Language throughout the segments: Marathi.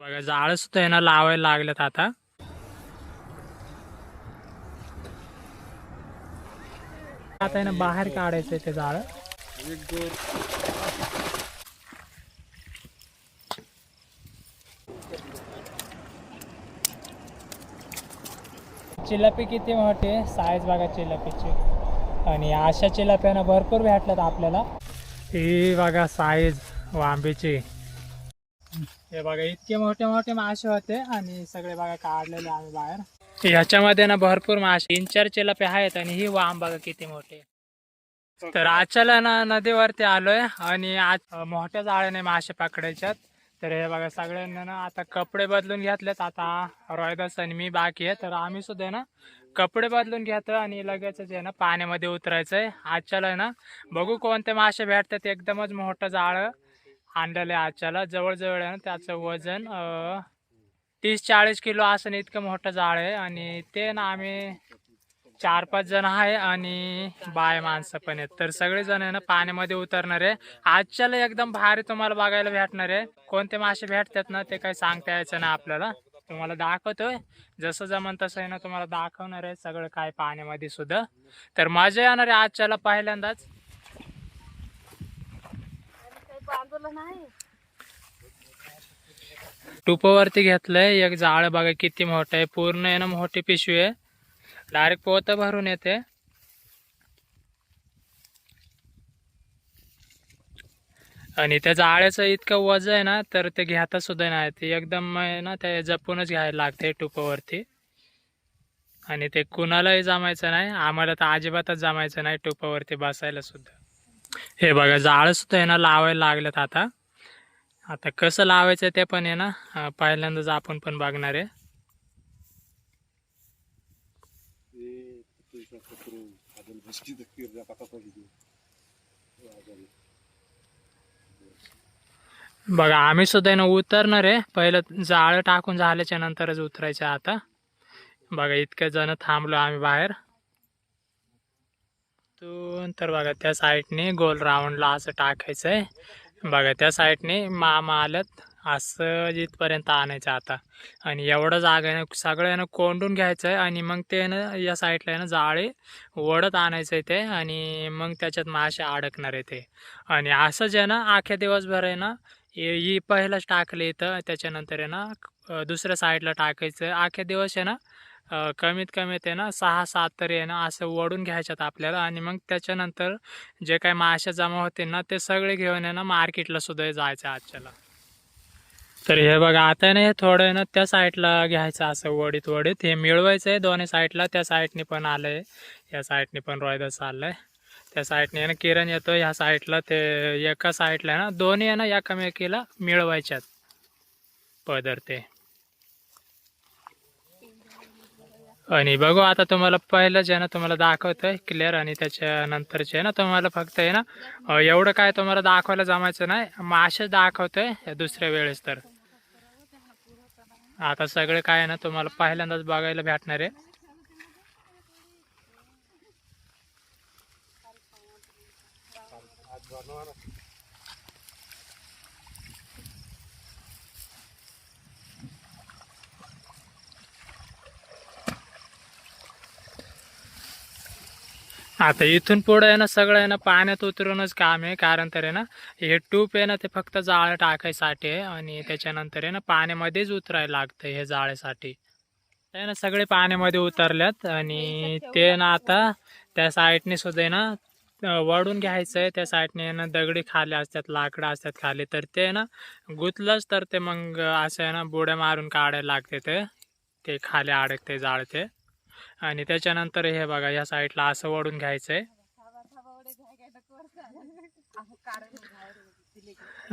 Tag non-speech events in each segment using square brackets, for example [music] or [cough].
बघा जाळ सुद्धा यांना लावायला लागलेत आता. आता यांना ना बाहेर काढायचं ते जाळ. चिलापी किती मोठी आहे? साईज बघा चिलापीची आणि अशा चिलाप्यानं भरपूर भेटल्यात आपल्याला. ही बघा साईज वांबीची. हे बघा इतके मोठे मोठे मासे होते आणि सगळे बघा काढलेले आम्ही बाहेर. ह्याच्यामध्ये ना भरपूर मासे तीन चार चिलापे आहेत आणि ही वाम बघा किती मोठे. तर आजच्याला ना नदीवरती आलोय आणि आज मोठ्या जाळ्याने मासे पकडायच्यात. तर हे बघा सगळ्यांना ना आता कपडे बदलून घेतलेत. आता रोहिदास आणि मी बाकी आहे. तर आम्ही सुद्धा ना कपडे बदलून घेतो आणि लगेच आहे ना पाण्यामध्ये उतरायचंय. आजच्याला ना बघू कोणते मासे भेटतात. एकदमच मोठं जाळं. आणलेलं आहे आजच्याला जवळजवळ आहे ना त्याचं वजन तीस चाळीस किलो असं इतकं मोठं जाळ आहे. आणि ते ना आम्ही चार पाच जण आहे आणि बाय माणसं पण आहेत. तर सगळेजण आहे ना पाण्यामध्ये उतरणार आहे. आजच्याला एकदम भारी तुम्हाला बघायला भेटणार आहे. कोणते मासे भेटतात ना ते काही सांगता यायचं ना आपल्याला. तुम्हाला दाखवतोय. जसं जमन तसं आहे ना तुम्हाला दाखवणार आहे सगळं काय पाण्यामध्ये सुद्धा. तर मजा येणार आहे आजच्याला पहिल्यांदाच. टुपावरती घेतलंय एक जाळ बघा किती मोठं आहे पूर्ण आहे ना मोठी पिशवी आहे. डायरेक्ट पोत भरून येते. आणि त्या जाळ्याचं इतकं वजन आहे ना तर ते घेता सुद्धा नाही ते एकदम आहे ना ते जपूनच घ्यायला लागते टुपावरती. आणि ते कुणालाही जमायचं नाही आम्हाला तर अजिबातच जमायचं नाही टुपावरती बसायला सुद्धा. हे बघा जाळं सुद्धा आहे ना लावायला लागलेत आता. आता कसं लावायचं ते पण आहे ना पहिल्यांदाच आपण पण बघणार आहे. बघा आम्ही सुद्धा ना उतरणार आहे. पहिलं जाळं टाकून झाल्याच्या नंतरच उतरायचं आता. बघा इतके जण थांबलो आम्ही बाहेर. इथून. तर बघा त्या साईडने गोल राऊंडला असं टाकायचं आहे बघा त्या साईडने मामा आल्यात. असं जिथपर्यंत आणायचं आता. आणि एवढं जागा आहे ना सगळं यानं कोंडून घ्यायचं आहे आणि मग ते ना या साईडला आहे ना जाळे ओढत आणायचं आहे ते आणि मग त्याच्यात मासे अडकणार आहे ते. आणि असं जे ना आख्या दिवसभर आहे ना ही पहिलंच टाकलं इथं. त्याच्यानंतर आहे ना दुसऱ्या साईडला टाकायचं. आख्या दिवस आहे ना कमीत कमी ते ना सहा सात तरी आहे ना असं ओढून घ्यायच्यात आपल्याला आणि मग त्याच्यानंतर जे काही मासे जमा होते ना ते सगळे घेऊन आहे ना मार्केटला सुद्धा जायचं आजच्याला. तर हे बघा आता आहे ना हे थोडं आहे ना त्या साईडला घ्यायचं असं वडीत वडीत हे मिळवायचं आहे दोन्ही साईडला त्या साईडने पण आलं आहे या साईडने पण रोयदास आलं आहे त्या साईडने ना किरण येतो ह्या साईडला ते एका साईडला आहे ना दोन्ही आहे ना एकामेकीला मिळवायच्यात पदर ते. आणि बघू आता तुम्हाला पहिलं जे आहे ना तुम्हाला दाखवतोय क्लिअर आणि त्याच्या नंतरचे आहे ना तुम्हाला फक्त आहे ना एवढं काय तुम्हाला दाखवायला जमायचं नाही. मासे दाखवतोय दुसऱ्या वेळेस तर. आता सगळे काय आहे ना तुम्हाला पहिल्यांदाच बघायला भेटणार आहे. आता इथून पुढे आहे ना सगळं आहे ना पाण्यात उतरूनच काम आहे. कारण तर आहे ना हे टूप आहे ना ते फक्त जाळं टाकायसाठी आहे आणि त्याच्यानंतर आहे ना पाण्यामध्येच उतरायला लागतं हे जाळ्यासाठी. ते ना सगळे पाण्यामध्ये उतरल्यात आणि ते ना आता त्या साईडने सुद्धा आहे ना वाढून वळून घ्यायचं आहे. त्या साईडने ना दगडी खाली असतात लाकडं असतात खाली. तर ते ना गुतलंच तर ते मग असं आहे ना बुड्या मारून काढायला लागते ते. ते खाली अडकते जाळते. आणि त्याच्यानंतर हे बघा या साईडला असं वळून घ्यायचं आहे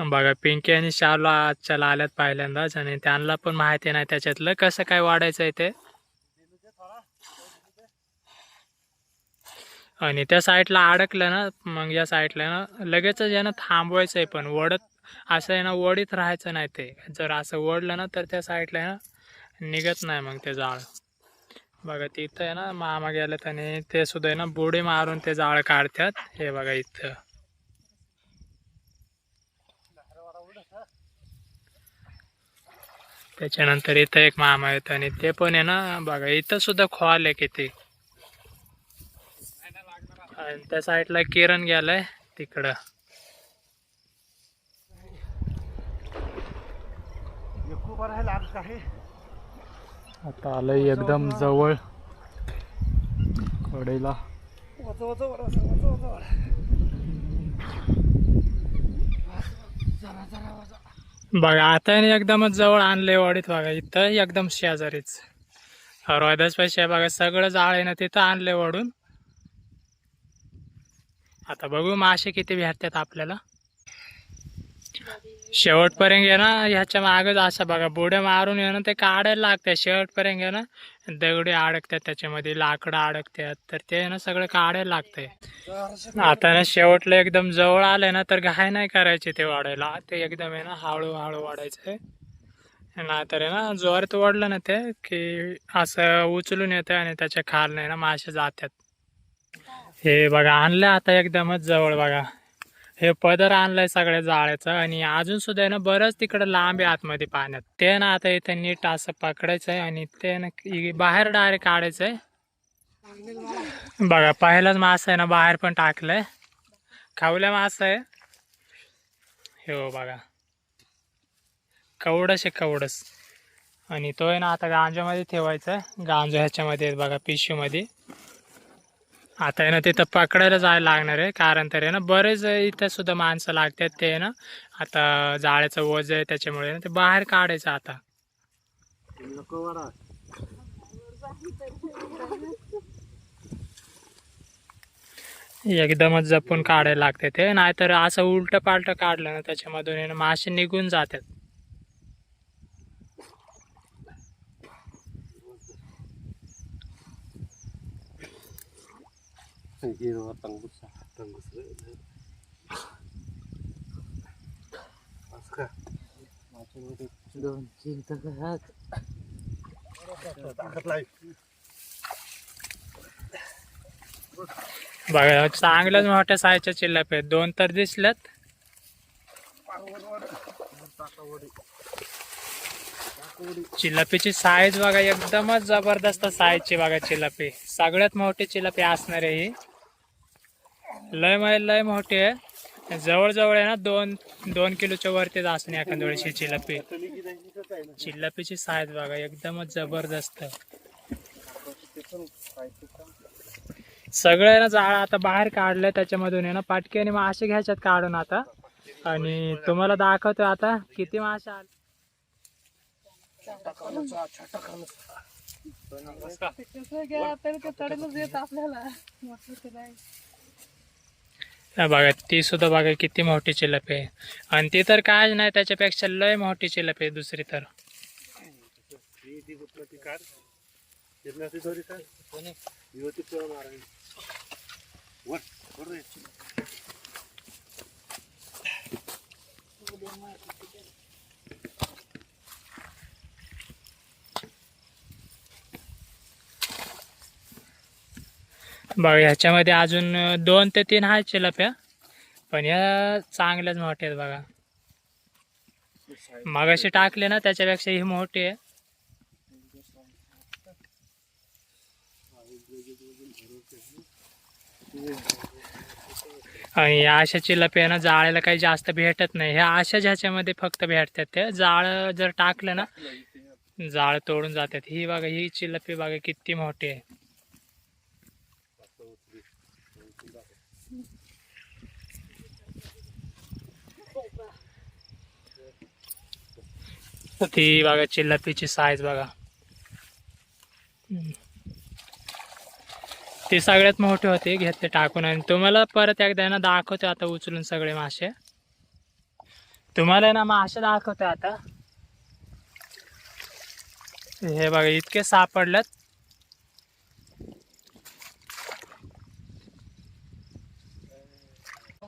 बघा पिंकी आणि शालू आजच्याला आल्यात पहिल्यांदाच आणि त्यांना पण माहिती नाही त्याच्यातलं कसं काय वाढायचं आहे ते. आणि त्या साईडला अडकलं ना मग या साईडला ना लगेचच यानं थांबवायचं आहे पण वडत असं आहे ना वडीत राहायचं नाही ते. जर असं वडलं ना तर त्या साईडला ना निघत नाही मग ते जाळ. बघा तिथं आहे ना मामा गेलेत आणि ते सुद्धा आहे ना बुडी मारून ते जाळ काढतात. हे बघा इथं. त्याच्यानंतर इथं एक मामा येतो आणि ते पण आहे ना बघा इथं सुद्धा खोल आहे किती. आणि त्या साईडला किरण गेलाय तिकडं. आता आलंय एकदम जवळ. कडेला. बघा आता एकदमच जवळ आणले वाडीत बघा इथं एकदम शेजारीच. रोयदास पैसे बघा सगळं जाळ आहे ना तिथं आणले वाढून. आता बघू मासे किती भेटतात आपल्याला. शेवटपर्यंत आहे ना ह्याच्या मागच असं बघा बुड्या मारून आहे ना ते काढायला लागतात शेवटपर्यंत आहे ना दगडी अडकतात त्याच्यामध्ये लाकडं अडकतात. तर ते ना सगळं काढायला लागतंय. आता ना शेवटला एकदम जवळ आलंय ना तर घाय नाही करायचे ते वाढायला. ते एकदम आहे ना हळूहळू वाढायचं आहे नाहीतर आहे ना जोरात वाढलं ना ते की असं उचलून येतं आणि त्याच्या खाल नाही ना मासे जातात. हे बघा आणलं आता एकदमच जवळ बघा. हे पदर आणलंय सगळ्या जाळ्याचं आणि अजून सुद्धा आहे ना बरंच तिकडं लांब आहे आतमध्ये पाण्यात. ते ना आता इथं नीट असं पकडायचं आहे आणि ते ना बाहेर डायरेक्ट काढायचं आहे बघा पहिलाच मासा आहे ना बाहेर पण टाकलंय. खावल्या मासा आहे. हे हो बघा. कवडस आहे कवडस. आणि तो आहे ना आता गांजामध्ये ठेवायचा आहे गांजा ह्याच्यामध्ये बघा पिशवीमध्ये. आता आहे ना तिथं पकडायला जायला लागणार आहे. कारण तर आहे ना बरेच इथं सुद्धा माणसं लागतात ते ना. आता जाळ्याचं वज आहे त्याच्यामुळे ना ते बाहेर काढायचं आता. एकदमच जपून काढायला लागते ते. नाहीतर असं उलट पालट काढलं ना त्याच्यामधून मासे निघून जातात. हिरवा दोन तीन बघा चांगल्याच मोठ्या साईजच्या चिल्लप आहेत. दोन तर दिसल्यात. चिलपीची साईज बघा एकदमच जबरदस्त साईजची बघा चिलपी सगळ्यात मोठी चिलपी असणार आहे ही. लय मै लय मोठी आहे. जवळजवळ आहे ना दोन दोन किलोच्या वरतीच असणे एखाद्या वेळेस चिल्लपी चिल्लपीची साईज बघा एकदमच जबरदस्त सगळं ना जाळ आता बाहेर काढलं त्याच्यामधून आहे ना पाटक्याने मासे घ्यायच्यात काढून आता. आणि तुम्हाला दाखवतो आता किती मासे आले. हा बघा ती सुद्धा बघा किती मोठी चिलप आहे. आणि ती तर काय नाही त्याच्यापेक्षा लय मोठी चिलप आहे दुसरी तर. वर बघा ह्याच्यामध्ये अजून दोन ते तीन आहेत चिलप्या पण या चांगल्याच मोठ्या आहेत बघा. मागाशी टाकले ना त्याच्यापेक्षा ही मोठी आहे. आणि या अशा चिलप्या ना जाळ्याला काही जास्त भेटत नाही. ह्या अशाच ह्याच्यामध्ये फक्त भेटतात ते जाळं जर टाकलं ना जाळ तोडून जातात. ही बघा ही चिलपी बघा किती मोठी आहे. ती बघा चिल्लपीची साईज बघा. ते ती सगळ्यात मोठी होती घेतले टाकून. आणि तुम्हाला परत एकदा ना दाखवतो आता उचलून सगळे मासे. तुम्हाला ना मासे दाखवतो आता. हे बघा इतके सापडलेत.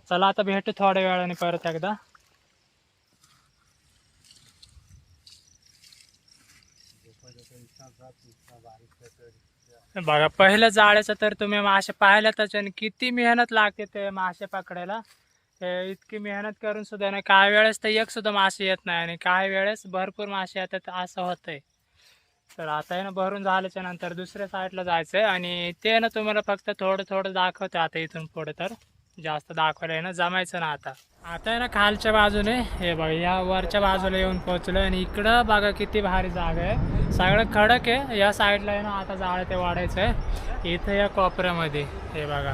चला आता भेटू थोड्या वेळाने परत एकदा. बघा पहिलं जाळ्याचं तर तुम्ही मासे पाहिल्यातच आणि किती मेहनत लागते ते मासे पकडायला. हे इतकी मेहनत करून सुद्धा ना काही वेळेस तर एक सुद्धा मासे येत नाही आणि काही वेळेस भरपूर मासे येतात असं होतंय. तर आता आहे ना भरून झाल्याच्यानंतर दुसऱ्या साईडला जायचंय आणि ते ना तुम्हाला फक्त थोडं थोडं दाखवते आता इथून पुढे तर. जास्त दाखवायला आहे ना जमायचं ना आता. आता आहे ना खालच्या बाजूने हे बघा या वरच्या बाजूला येऊन पोहोचलो आणि इकडं बघा किती भारी जागा आहे. सगळं खडक आहे या साईडला आहे ना आता जाळ ते वाढायचं आहे. इथं या कोपऱ्यामध्ये हे बघा.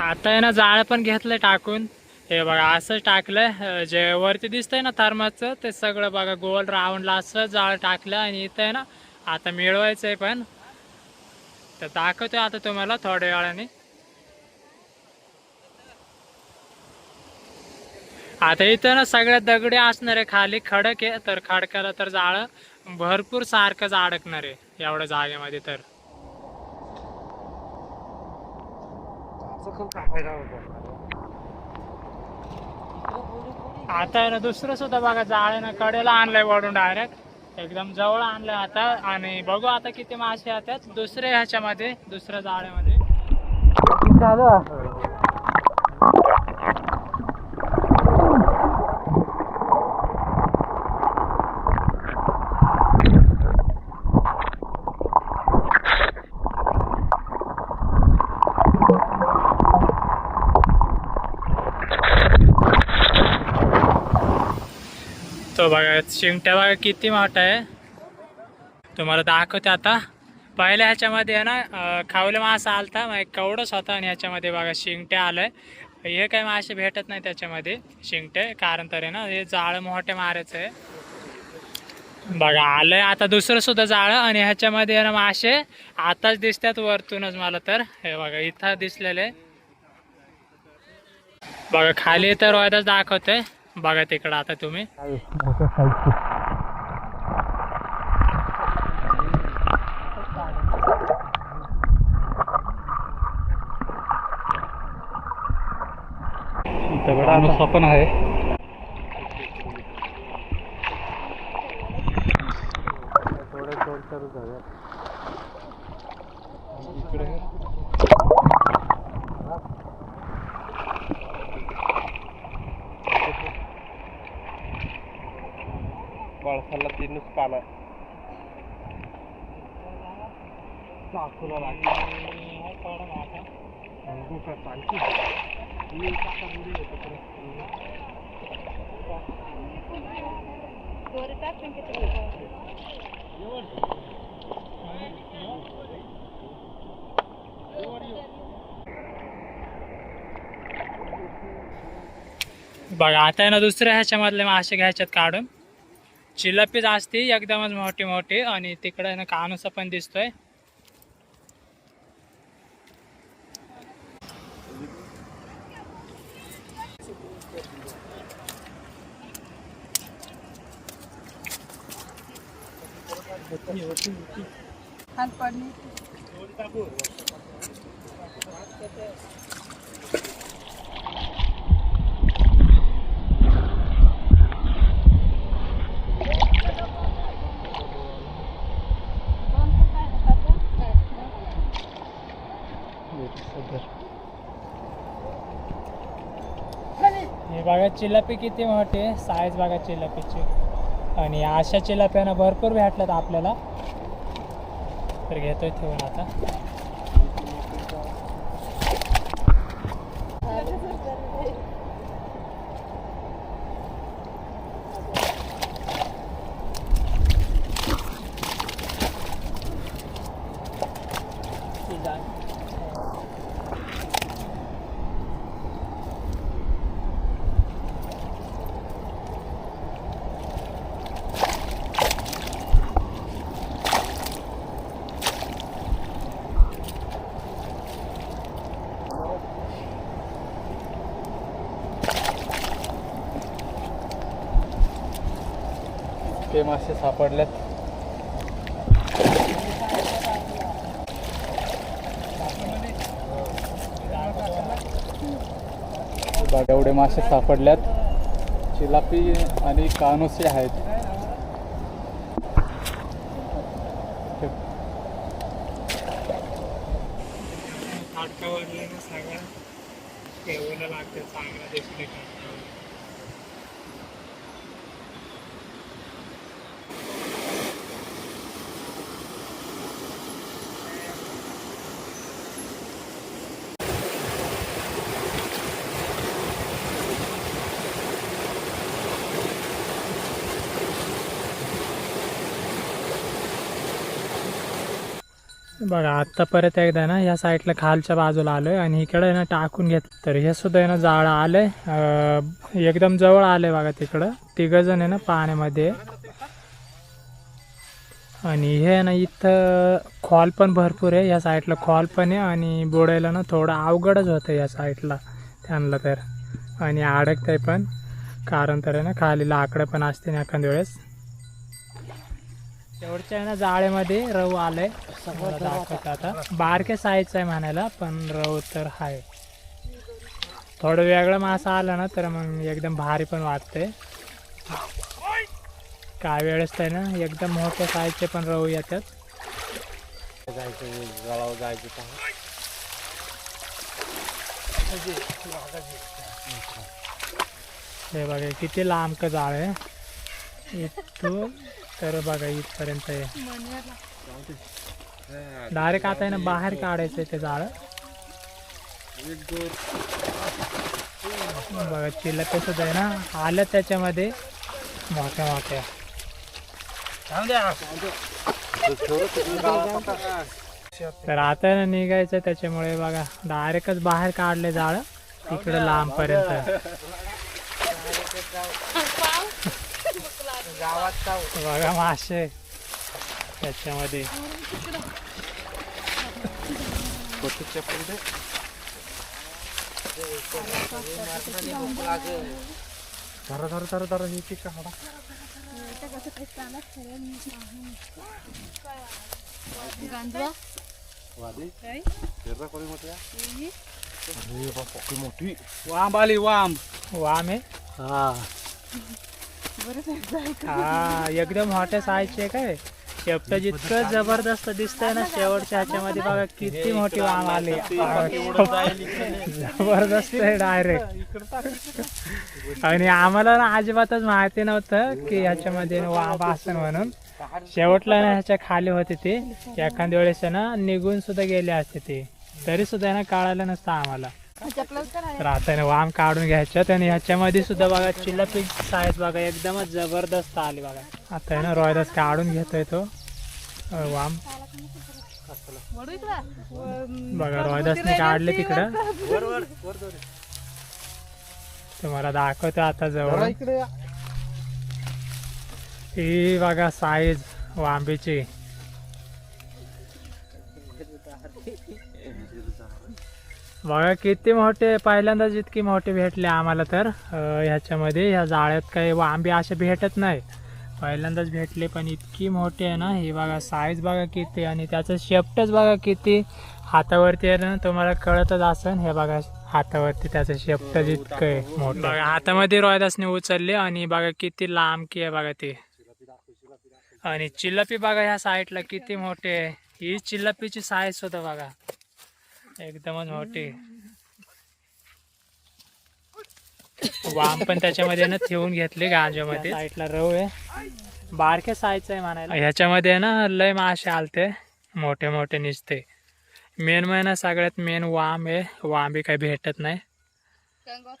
आता आहे ना जाळ पण घेतलंय टाकून. हे बघा असंच टाकलंय जे वरती दिसतंय ना थर्माचं ते सगळं बघा गोल राऊंडला असं जाळ टाकलं आणि इथं आहे ना आता मिळवायचंय पण. तर दाखवतोय आता तुम्हाला थोड्या वेळाने. आता इथं ना सगळ्या दगडे असणार आहे. खाली खडक आहे. तर खडकाला तर जाळ. भरपूर सारखंच अडकणार आहे एवढ्या जागेमध्ये तर. आता ना दुसरं सुद्धा बघा जाळ आहे ना कडेला आणलंय वळून डायरेक्ट एकदम जवळ आणलंय आता. आणि बघू आता किती मासे येतात. दुसऱ्या ह्याच्यामध्ये दुसऱ्या जाळ्यामध्ये तो बघा शिंगट्या बघा किती मोठा आहे? तुम्हाला दाखवते आता. पहिल्या ह्याच्यामध्ये आहे ना खावले मासा आलता मग एक कवडच होता आणि ह्याच्यामध्ये बघा शिंगट्या आलंय. हे काही मासे भेटत नाही त्याच्यामध्ये शिंगटे. कारण तर आहे ना हे जाळं मोठे मारायचं आहे. बघा आलंय आता दुसरं सुद्धा जाळं आणि ह्याच्यामध्ये आहे ना मासे आताच दिसतात वरतूनच मला तर. हे बघा इथं दिसलेले. बघा खाली तर वायदाच दाखवतंय. बघा तिकडं आता तुम्ही. दगडा पण आहे थोडं दोन चार झालं इकडे माणसाला तीनच पानं चाकूला बघा आता आहे ना दुसऱ्या ह्याच्यामधले मासे घ्यायच्यात काढून. चिलपीच असते एकदमच मोठी मोठी आणि तिकडे ना कानुसा पण दिसतोय हे बघा चिलापी किती मोठी साईज बघा चिलपीची आणि अशा चिलाप्यानं भरपूर भेटल्यात आपल्याला. तर घेतोय ठेवून आता. [laughs] ते मासे सापडल्यात. बघा एवढे मासे सापडल्यात. चिलापी आणि कानोसे आहेत. लागते बघा आत्ता परत एकदा ना ह्या साईडला खालच्या बाजूला आलोय आणि इकडे ना टाकून घेत तर. हे सुद्धा आहे ना जाळं आलंय. एकदम जवळ आलंय बघा तिकडं. तिघ जण आहे ना पाण्यामध्ये. आणि हे आहे ना इथं खॉल पण भरपूर आहे. या साईडला खॉल पण आहे आणि बुडायला ना थोडं अवघडच होतं या साईडला. त्यांना तर. आणि अडकतंय पण. कारण तर आहे ना खाली लाकडं पण असते ना एखाद्या वेळेस. शेवटच्या आहे ना जाळ्यामध्ये रव आलंय. तुम्हाला दाखवतो आता. बारके साईजचं आहे म्हणायला पण रव तर आहे थोडं वेगळं मासा आला ना तर मग एकदम भारी पण वाटते काय वेळेस तर ना एकदम मोठ्या साईजचे पण रव येतात. जायचं गळावर जायचं का हे बघा किती लांब का जाळ आहे. इथून तर बघा इथपर्यंत आहे. डायरेक्ट आता आहे ना बाहेर काढायचं ते जाळं बघा चिल्लक सुद्धा आहे ना आलं त्याच्यामध्ये. मोठ्या मोठ्या. तर आता ना निघायचं त्याच्यामुळे बघा डायरेक्टच बाहेर काढले जाळं तिकडे लांबपर्यंत. बघा मासे त्याच्यामध्ये धरा धरा धरा धरा हे की काढा मोठी वाम आली वाम वाम आहे हा हा एकदम मोठ्या साईजचे काय? शेपट जितकं जबरदस्त दिसतंय ना शेवटच्या ह्याच्यामध्ये बघा किती मोठी वाम आली. जबरदस्त आहे डायरेक्ट आणि आम्हाला ना अजिबातच माहिती नव्हतं की ह्याच्यामध्ये ना वाम असेल म्हणून. शेवटला ना ह्याच्या खाली होते ते. एखाद्या वेळेस आहे ना निघून सुद्धा गेले असते ते. तरी सुद्धा आहे ना कळालं नसतं आम्हाला. तर आता ना वाम काढून घ्यायच्यात आणि ह्याच्यामध्ये सुद्धा बघा चिल्लपी साईज बघा एकदमच जबरदस्त आली बघा. आता आहे ना रोयदास काढून घेतोय तो. वाम. बघा रोयदासने काढले तिकडं. तुम्हाला दाखवतो आता जवळ. ही बघा साईज वांबीची. बघा किती मोठे पहिल्यांदाच इतकी मोठे भेटले आम्हाला तर ह्याच्यामध्ये ह्या जाळ्यात काही वांबे असे भेटत नाही. पहिल्यांदाच भेटले पण इतकी मोठी आहे ना ही बघा साईज बघा किती आणि त्याचं शेपटच बघा किती हातावरती आहे ना तुम्हाला कळतच असेल. हे बघा हातावरती त्याचं शेपटच इतकं आहे मोठं. बघा हातामध्ये रोयदासने उचलले आणि बघा किती लांब की आहे बघा ते. आणि चिल्लपी बघा ह्या साईडला किती मोठे आहे. ही चिल्लपीची साईज सुद्धा बघा. एकदमच मोठी. वाम पण त्याच्यामध्ये ना ठेवून घेतले गांजामध्ये साईडला रव आहे. बारक्या साईजचा आहे म्हणायला. ह्याच्यामध्ये ना लय मासे आलते. मोठे मोठे निसते. मेन महिना सगळ्यात मेन वाम आहे. वांबी काही भेटत नाही.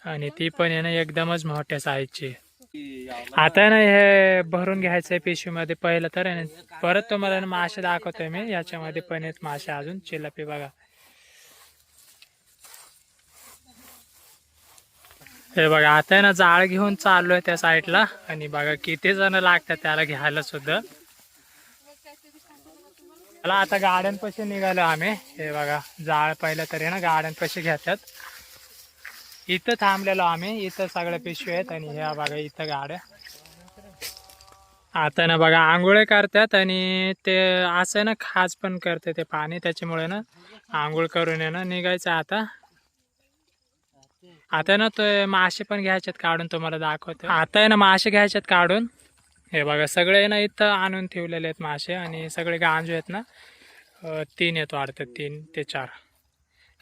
आणि ती पण आहे ना एकदमच मोठ्या साईजची आता आहे ना हे भरून घ्यायचंय पिशवीमध्ये पहिलं तर आहे परत तुम्हाला मासे दाखवतोय मी. याच्यामध्ये पण आहेत मासे अजून. चिलपी बघा. हे बघा आता आहे ना जाळ घेऊन चाललोय त्या साईडला. आणि बघा किती जण लागतात त्याला घ्यायला सुद्धा. मला आता गाड्यांपाशी निघालो आम्ही. हे बघा जाळ पहिलं तरी ना गाड्यांपाशी घेतात. इथं थांबलेलो आम्ही. इथं सगळ्या पिशवी आहेत आणि ह्या बघा इथं गाड्या. आता ना बघा आंघोळे करतात आणि ते असं आहे ना खास पण करते ते पाणी. त्याच्यामुळे ना आंघोळ करून आहे ना निघायचं आता. आता ना तो मासे पण घ्यायचे काढून तुम्हाला दाखवतो. आता आहे ना मासे घ्यायचे काढून. हे बघा सगळे ना इथं आणून ठेवलेले आहेत मासे आणि सगळे गांज आहेत ना तीन येतो वाढतात तीन ते चार.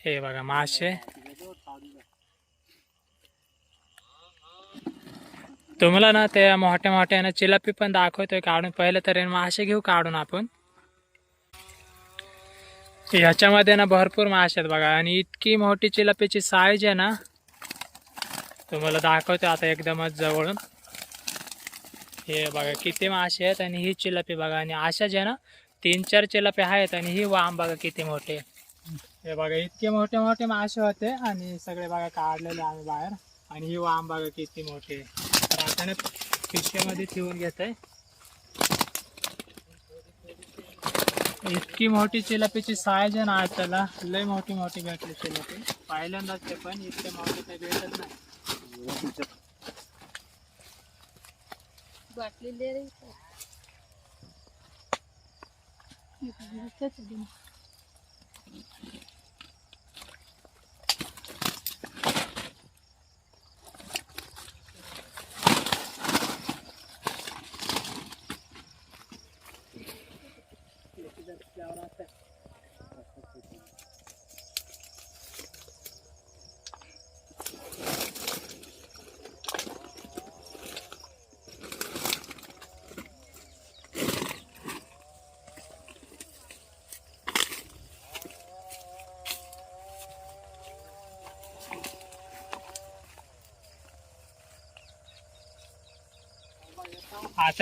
हे बघा मासे. तुम्हाला ना ते मोठ्या मोठ्या ना चिलापी पण दाखवतोय काढून. पहिले तर मासे घेऊ काढून आपण. ह्याच्यामध्ये ना भरपूर मासे आहेत बघा आणि इतकी मोठी चिलापीची साईज आहे ना तुम्हाला दाखवतो आता एकदमच जवळून. हे बघा किती मासे आहेत आणि ही चिलापी बघा. आणि अशा आहे ना तीन चार चिलपी आहेत आणि ही वाम बघा किती मोठे. हे बघा इतके मोठे मोठे मासे होते आणि सगळे बघा काढलेले आम्ही बाहेर. आणि ही वाम बघा किती मोठे. तर आता ना पिशव्यामध्ये ठेवून घेत आहे इतकी मोठी चिलापीची साईज आहे ना त्याला लय मोठी मोठी भेटली चिलापी. पहिल्यांदाच ते पण इतके मोठे काही भेटत नाही. बाटली ले रही है आता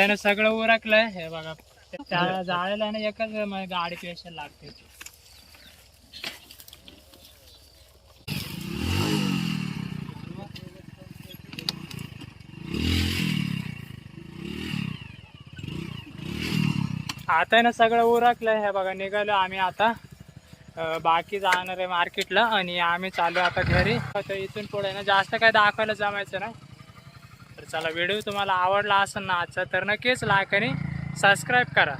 ना सगळं उरकलंय. हे बघा त्या जाळ्याला ना एकच गाडी पेशल लागते. आता आहे ना सगळं उरकलंय. हे बघा निघालो आम्ही आता. बाकी जाणार आहे मार्केटला आणि आम्ही चालू आता घरी. तर इथून पुढे ना जास्त काय दाखवायला जमायचं नाही. चला व्हिडिओ तुम्हाला आवडला असेल ना आजचा तर नक्कीच लाईक आणि सबस्क्राईब करा.